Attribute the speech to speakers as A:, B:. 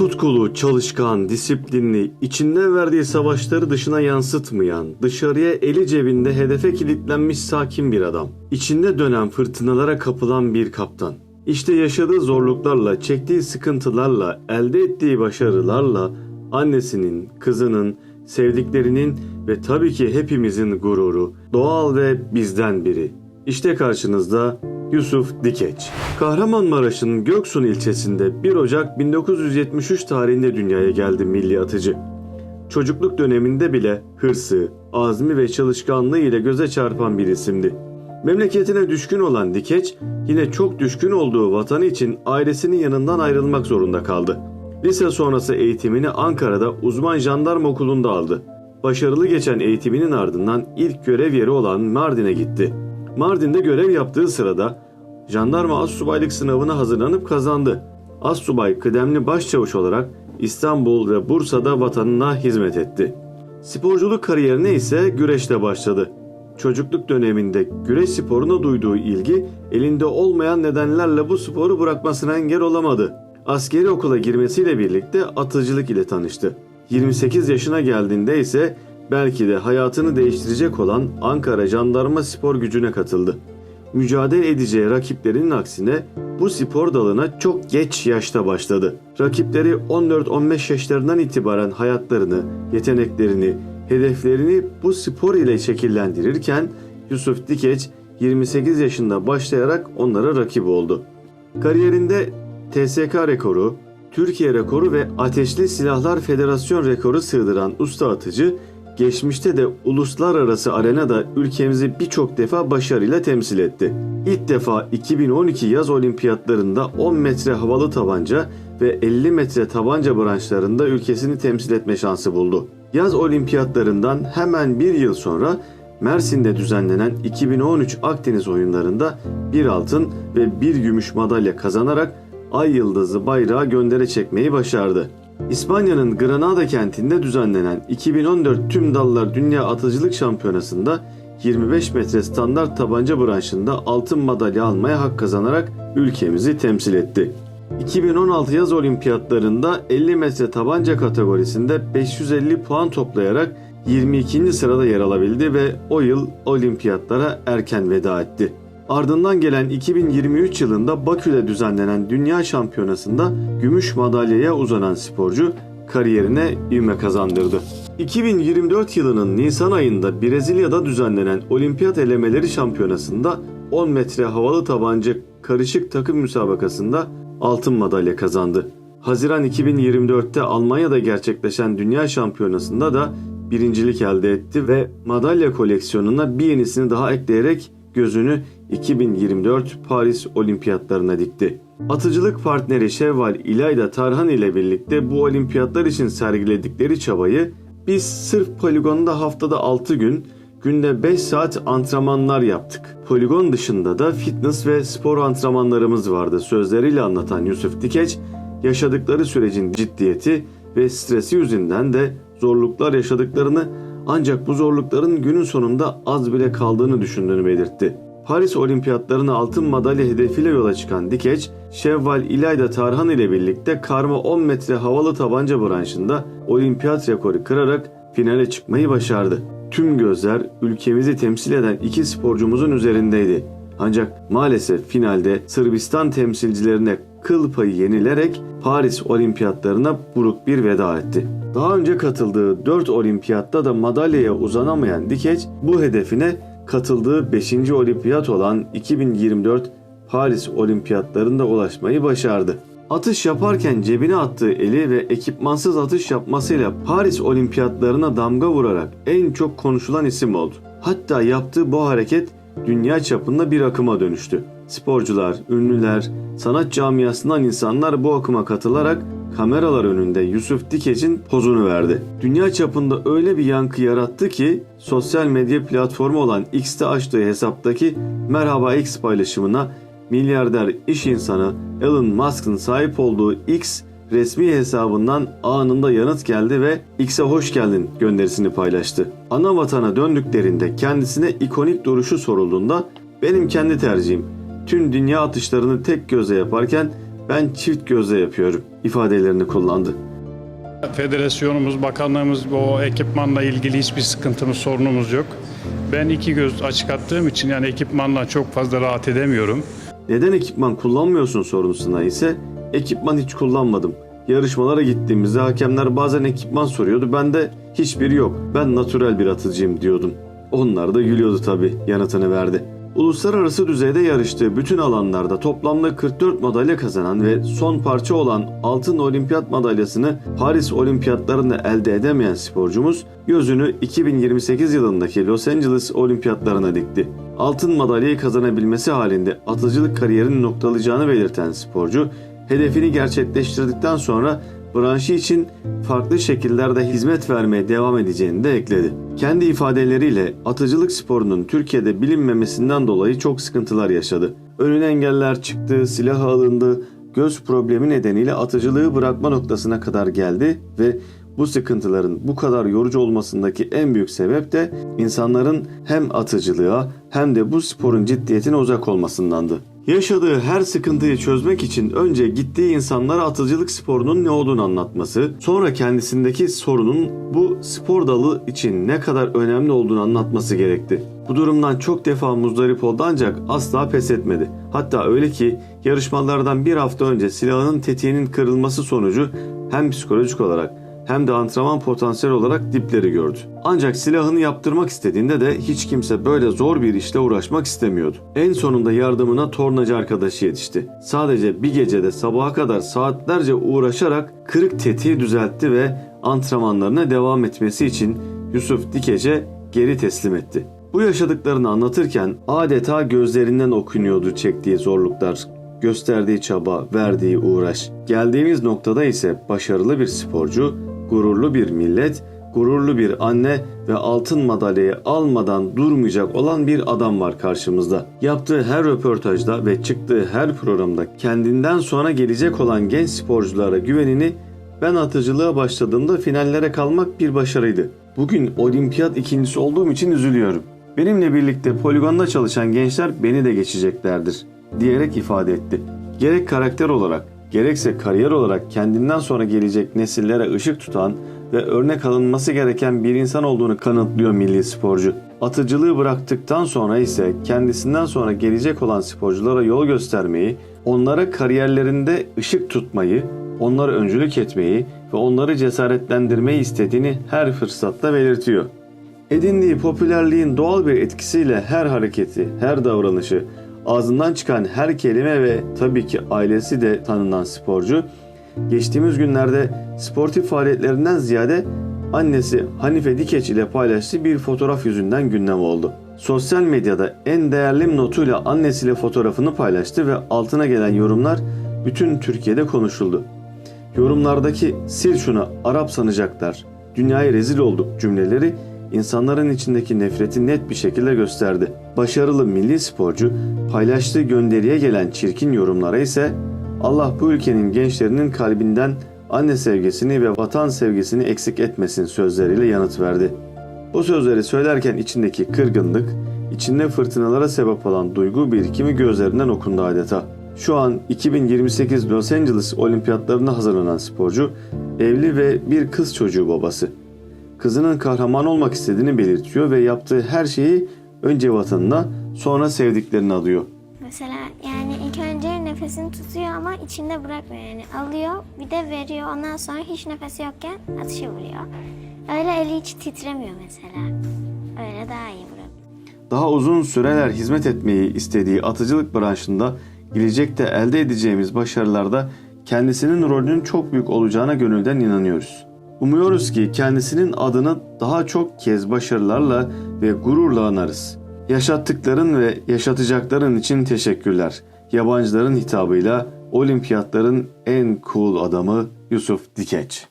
A: Tutkulu, çalışkan, disiplinli, içinde verdiği savaşları dışına yansıtmayan, dışarıya eli cebinde hedefe kilitlenmiş sakin bir adam. İçinde dönen fırtınalara kapılan bir kaptan. İşte yaşadığı zorluklarla, çektiği sıkıntılarla, elde ettiği başarılarla annesinin, kızının, sevdiklerinin ve tabii ki hepimizin gururu, doğal ve bizden biri. İşte karşınızda Yusuf Dikeç. Kahramanmaraş'ın Göksun ilçesinde 1 Ocak 1973 tarihinde dünyaya geldi milli atıcı. Çocukluk döneminde bile hırsı, azmi ve çalışkanlığı ile göze çarpan bir isimdi. Memleketine düşkün olan Dikeç, yine çok düşkün olduğu vatanı için ailesinin yanından ayrılmak zorunda kaldı. Lise sonrası eğitimini Ankara'da uzman jandarma okulunda aldı. Başarılı geçen eğitiminin ardından ilk görev yeri olan Mardin'e gitti. Mardin'de görev yaptığı sırada jandarma astsubaylık sınavına hazırlanıp kazandı. Astsubay kıdemli başçavuş olarak İstanbul ve Bursa'da vatanına hizmet etti. Sporculuk kariyerine ise güreşle başladı. Çocukluk döneminde güreş sporuna duyduğu ilgi elinde olmayan nedenlerle bu sporu bırakmasına engel olamadı. Askeri okula girmesiyle birlikte atıcılık ile tanıştı. 28 yaşına geldiğinde ise belki de hayatını değiştirecek olan Ankara Jandarma Spor Gücü'ne katıldı. Mücadele edeceği rakiplerinin aksine bu spor dalına çok geç yaşta başladı. Rakipleri 14-15 yaşlarından itibaren hayatlarını, yeteneklerini, hedeflerini bu spor ile şekillendirirken Yusuf Dikeç 28 yaşında başlayarak onlara rakip oldu. Kariyerinde TSK rekoru, Türkiye rekoru ve Ateşli Silahlar Federasyon rekoru sığdıran usta atıcı, geçmişte de uluslararası arenada ülkemizi birçok defa başarıyla temsil etti. İlk defa 2012 yaz olimpiyatlarında 10 metre havalı tabanca ve 50 metre tabanca branşlarında ülkesini temsil etme şansı buldu. Yaz olimpiyatlarından hemen bir yıl sonra Mersin'de düzenlenen 2013 Akdeniz oyunlarında bir altın ve bir gümüş madalya kazanarak Ay Yıldızı bayrağı göndere çekmeyi başardı. İspanya'nın Granada kentinde düzenlenen 2014 Tüm Dallar Dünya Atıcılık Şampiyonası'nda 25 metre standart tabanca branşında altın madalya almaya hak kazanarak ülkemizi temsil etti. 2016 yaz olimpiyatlarında 50 metre tabanca kategorisinde 550 puan toplayarak 22. sırada yer alabildi ve o yıl olimpiyatlara erken veda etti. Ardından gelen 2023 yılında Bakü'de düzenlenen Dünya Şampiyonası'nda gümüş madalyaya uzanan sporcu kariyerine ivme kazandırdı. 2024 yılının Nisan ayında Brezilya'da düzenlenen Olimpiyat Elemeleri Şampiyonası'nda 10 metre havalı tabanca karışık takım müsabakasında altın madalya kazandı. Haziran 2024'te Almanya'da gerçekleşen Dünya Şampiyonası'nda da birincilik elde etti ve madalya koleksiyonuna bir yenisini daha ekleyerek gözünü 2024 Paris Olimpiyatlarına dikti. Atıcılık partneri Şevval İlayda Tarhan ile birlikte bu olimpiyatlar için sergiledikleri çabayı biz sırf poligonda haftada 6 gün, günde 5 saat antrenmanlar yaptık. Poligon dışında da fitness ve spor antrenmanlarımız vardı sözleriyle anlatan Yusuf Dikeç, yaşadıkları sürecin ciddiyeti ve stresi yüzünden de zorluklar yaşadıklarını ancak bu zorlukların günün sonunda az bile kaldığını düşündüğünü belirtti. Paris Olimpiyatlarına altın madalya hedefiyle yola çıkan Dikeç, Şevval İlayda Tarhan ile birlikte karma 10 metre havalı tabanca branşında olimpiyat rekoru kırarak finale çıkmayı başardı. Tüm gözler ülkemizi temsil eden iki sporcumuzun üzerindeydi. Ancak maalesef finalde Sırbistan temsilcilerine kıl payı yenilerek Paris Olimpiyatlarına buruk bir veda etti. Daha önce katıldığı 4 olimpiyatta da madalyaya uzanamayan Dikeç bu hedefine katıldığı 5. olimpiyat olan 2024 Paris Olimpiyatlarında ulaşmayı başardı. Atış yaparken cebine attığı eli ve ekipmansız atış yapmasıyla Paris Olimpiyatlarına damga vurarak en çok konuşulan isim oldu. Hatta yaptığı bu hareket dünya çapında bir akıma dönüştü. Sporcular, ünlüler, sanat camiasından insanlar bu akıma katılarak kameralar önünde Yusuf Dikeç'in pozunu verdi. Dünya çapında öyle bir yankı yarattı ki sosyal medya platformu olan X'te açtığı hesaptaki Merhaba X paylaşımına milyarder iş insanı Elon Musk'ın sahip olduğu X resmi hesabından anında yanıt geldi ve X'e hoş geldin gönderisini paylaştı. Ana vatana döndüklerinde kendisine ikonik duruşu sorulduğunda benim kendi tercihim tüm dünya atışlarını tek gözle yaparken ben çift gözle yapıyorum ifadelerini kullandı.
B: Federasyonumuz, bakanlığımız o ekipmanla ilgili hiçbir sıkıntımız, sorunumuz yok. Ben iki göz açık attığım için yani ekipmanla çok fazla rahat edemiyorum.
A: Neden ekipman kullanmıyorsun sorusuna ise ekipman hiç kullanmadım. Yarışmalara gittiğimizde hakemler bazen ekipman soruyordu. Ben de hiçbiri yok. Ben natürel bir atıcıyım diyordum. Onlar da gülüyordu tabii yanıtını verdi. Uluslararası düzeyde yarıştığı bütün alanlarda toplamda 44 madalya kazanan ve son parça olan altın olimpiyat madalyasını Paris olimpiyatlarında elde edemeyen sporcumuz gözünü 2028 yılındaki Los Angeles olimpiyatlarına dikti. Altın madalyayı kazanabilmesi halinde atıcılık kariyerini noktalayacağını belirten sporcu, hedefini gerçekleştirdikten sonra branşı için farklı şekillerde hizmet vermeye devam edeceğini de ekledi. Kendi ifadeleriyle atıcılık sporunun Türkiye'de bilinmemesinden dolayı çok sıkıntılar yaşadı. Önüne engeller çıktı, silah alındı, göz problemi nedeniyle atıcılığı bırakma noktasına kadar geldi ve bu sıkıntıların bu kadar yorucu olmasındaki en büyük sebep de insanların hem atıcılığa hem de bu sporun ciddiyetine uzak olmasındandı. Yaşadığı her sıkıntıyı çözmek için önce gittiği insanlara atıcılık sporunun ne olduğunu anlatması, sonra kendisindeki sorunun bu spor dalı için ne kadar önemli olduğunu anlatması gerekti. Bu durumdan çok defa muzdarip oldu ancak asla pes etmedi. Hatta öyle ki yarışmalardan bir hafta önce silahının tetiğinin kırılması sonucu hem psikolojik olarak hem de antrenman potansiyel olarak dipleri gördü. Ancak silahını yaptırmak istediğinde de hiç kimse böyle zor bir işle uğraşmak istemiyordu. En sonunda yardımına tornacı arkadaşı yetişti. Sadece bir gecede sabaha kadar saatlerce uğraşarak kırık tetiği düzeltti ve antrenmanlarına devam etmesi için Yusuf Dikeç'e geri teslim etti. Bu yaşadıklarını anlatırken adeta gözlerinden okunuyordu çektiği zorluklar, gösterdiği çaba, verdiği uğraş. Geldiğimiz noktada ise başarılı bir sporcu, gururlu bir millet, gururlu bir anne ve altın madalyayı almadan durmayacak olan bir adam var karşımızda. Yaptığı her röportajda ve çıktığı her programda kendinden sonra gelecek olan genç sporculara güvenini ben atıcılığa başladığımda finallere kalmak bir başarıydı. Bugün olimpiyat ikincisi olduğum için üzülüyorum. Benimle birlikte poligonda çalışan gençler beni de geçeceklerdir diyerek ifade etti. Gerek karakter olarak gerekse kariyer olarak kendinden sonra gelecek nesillere ışık tutan ve örnek alınması gereken bir insan olduğunu kanıtlıyor milli sporcu. Atıcılığı bıraktıktan sonra ise kendisinden sonra gelecek olan sporculara yol göstermeyi, onlara kariyerlerinde ışık tutmayı, onlara öncülük etmeyi ve onları cesaretlendirmeyi istediğini her fırsatta belirtiyor. Edindiği popülerliğin doğal bir etkisiyle her hareketi, her davranışı, ağzından çıkan her kelime ve tabii ki ailesi de tanınan sporcu, geçtiğimiz günlerde sportif faaliyetlerinden ziyade annesi Hanife Dikeç ile paylaştığı bir fotoğraf yüzünden gündem oldu. Sosyal medyada en değerli notuyla annesiyle fotoğrafını paylaştı ve altına gelen yorumlar bütün Türkiye'de konuşuldu. Yorumlardaki sil şunu Arap sanacaklar, dünyaya rezil olduk cümleleri insanların içindeki nefreti net bir şekilde gösterdi. Başarılı milli sporcu paylaştığı gönderiye gelen çirkin yorumlara ise Allah bu ülkenin gençlerinin kalbinden anne sevgisini ve vatan sevgisini eksik etmesin sözleriyle yanıt verdi. Bu sözleri söylerken içindeki kırgınlık, içinde fırtınalara sebep olan duygu birikimi gözlerinden okundu adeta. Şu an 2028 Los Angeles olimpiyatlarına hazırlanan sporcu, evli ve bir kız çocuğu babası kızının kahraman olmak istediğini belirtiyor ve yaptığı her şeyi önce vatanına sonra sevdiklerine adıyor.
C: Mesela yani ilk önce nefesini tutuyor ama içinde bırakmıyor yani alıyor bir de veriyor ondan sonra hiç nefesi yokken atışı vuruyor. Öyle eli hiç titremiyor mesela. Öyle daha iyi vuruyor.
A: Daha uzun süreler hizmet etmeyi istediği atıcılık branşında gelecekte elde edeceğimiz başarılarda kendisinin rolünün çok büyük olacağına gönülden inanıyoruz. Umuyoruz ki kendisinin adını daha çok kez başarılarla ve gururla anarız. Yaşattıkların ve yaşatacakların için teşekkürler. Yabancıların hitabıyla olimpiyatların en cool adamı Yusuf Dikeç.